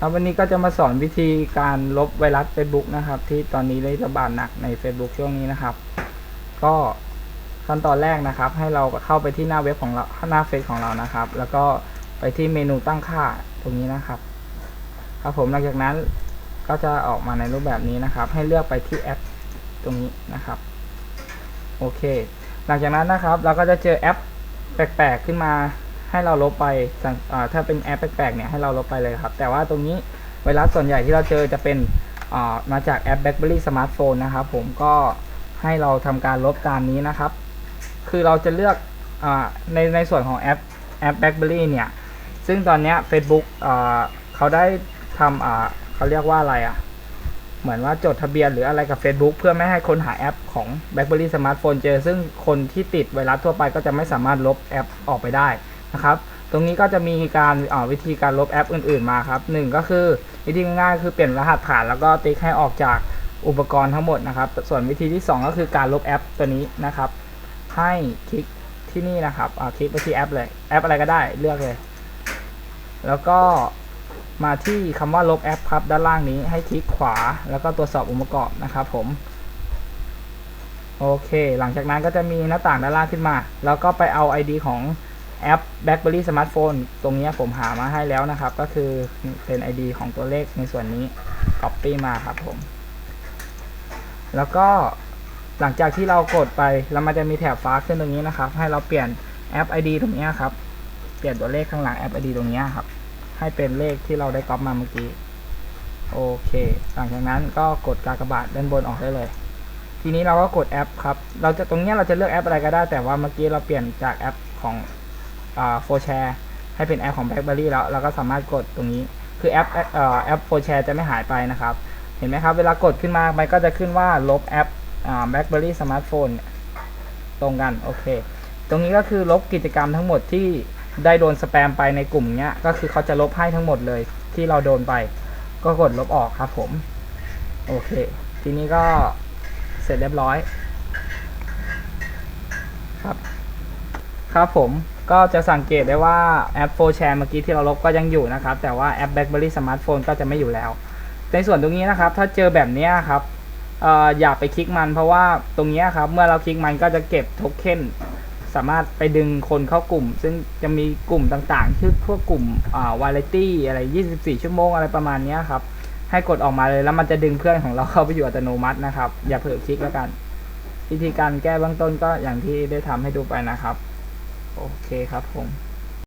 ครับวันนี้ก็จะมาสอนวิธีการลบไวรัส Facebook นะครับ ที่ตอนนี้ได้ระบาดหนักใน Facebook ช่วงนี้นะครับ ก็ขั้นตอนแรกนะครับ ให้เราเข้าไปที่หน้าเว็บของเราหน้าเฟซของเรานะครับ แล้วก็ไปที่เมนูตั้งค่าตรงนี้นะครับ ครับผมหลังจากนั้นก็จะออกมาในรูปแบบนี้นะครับ ให้เลือกไปที่แอปตรงนี้นะครับโอเค หลังจากนั้นนะครับ เราก็จะเจอแอปแปลกๆขึ้นมา ให้เราลบไปถ้าเป็นแอปแปลกๆเนี่ยให้เราลบไปเลยครับ แต่ว่าตรงนี้ไวรัสส่วนใหญ่ที่เราเจอจะเป็นมาจากแอป BlackBerry Smartphone นะครับ ผมก็ให้เราทำการลบตามนี้นะครับ คือเราจะเลือกอในในส่วนของแอปแอป BlackBerry เนี่ย ซึ่งตอนนี้ Facebook เขาได้ทำเขาเรียกว่าอะไรอะ เหมือนว่าจดทะเบียนหรืออะไรกับ Facebook เพื่อไม่ให้คนหาแอปของ BlackBerry Smartphone เจอ ซึ่งคนที่ติดไวรัสทั่วไปก็จะไม่สามารถลบแอปออกไปได้ นะครับ ตรงนี้ก็จะมีการวิธีการลบแอปอื่นๆมาครับหนึ่งก็คือวิธีง่ายๆคือเปลี่ยนรหัสผ่านแล้วก็ติ๊กให้ออกจากอุปกรณ์ทั้งหมดนะครับ ส่วนวิธีที่ 2 ก็คือการลบแอปตัวนี้นะครับ ให้คลิกที่นี่นะครับคลิกไปที่แอปเลยแอปอะไรก็ได้เลือกเลย แล้วก็มาที่คำว่าลบแอปครับด้านล่างนี้ให้คลิกขวา แล้วก็ตรวจสอบองค์ประกอบนะครับผมโอเค หลังจากนั้นก็จะมีหน้าต่างด้านล่างขึ้นมา แล้วก็ไปเอา ID ของ แอป BlackBerry Smartphone ตรงนี้ผมหามาให้แล้วนะครับ ก็คือเป็น ID ของตัวเลขในส่วนนี้ Copy มาครับผม แล้วก็หลังจากที่เรากดไปแล้วมันจะมีแถบฟ้าขึ้นตรงนี้นะครับ ให้เราเปลี่ยนแอป ID ตรงนี้ครับ เปลี่ยนตัวเลขข้างหลังแอป ID ตรงนี้ครับ ให้เป็นเลขที่เราได้ก๊อปมาเมื่อกี้ โอเค หลังจากนั้นก็กดกากบาทด้านบนออกได้เลย ทีนี้เราก็กดแอปครับ เราจะตรงนี้เราจะเลือกแอปอะไรก็ได้ แต่ว่าเมื่อกี้เราเปลี่ยนจากแอปของ โฟแชร์ให้เป็นแอปของ BlackBerry แล้วเราก็สามารถกดตรงนี้ คือแอปแอปโฟแชร์จะไม่หายไปนะครับ เห็นไหมครับ เวลากดขึ้นมา มันก็จะขึ้นว่าลบแอปอ่า BlackBerry Smartphone เนี่ยตรงกัน โอเค ตรงนี้ก็คือลบกิจกรรมทั้งหมดที่ได้โดนสแปมไปในกลุ่มเนี้ย ก็คือเขาจะลบให้ทั้งหมดเลยที่เราโดนไป ก็กดลบออกครับผม โอเค ทีนี้ก็เสร็จเรียบร้อย ครับ ครับผม ก็จะสังเกตได้ว่าแอป4 Share เมื่อกี้ที่เราลบก็ยังอยู่นะครับ แต่ว่าแอป BlackBerry Smartphone ก็จะไม่อยู่แล้ว ในส่วนตรงนี้นะครับ ถ้าเจอแบบนี้ครับออย่าไปคลิกมันเพราะว่าตรงนี้ครับเมื่อเราคลิกมันก็จะเก็บโทเค็นสามารถไปดึงคนเข้ากลุ่ม ซึ่งจะมีกลุ่มต่างๆ ชื่อพวกกลุ่มอ่าวาไรตี้อะไร 24 ชั่วโมงอะไรประมาณนี้ครับ ให้กดออกมาเลยแล้วมันจะดึงเพื่อนของเราเข้าไปอยู่อัตโนมัตินะครับ อย่าเผลอคลิกแล้วกัน วิธีการแก้เบื้องต้นก็อย่างที่ได้ทำให้ดูไปนะครับ โอเคครับผม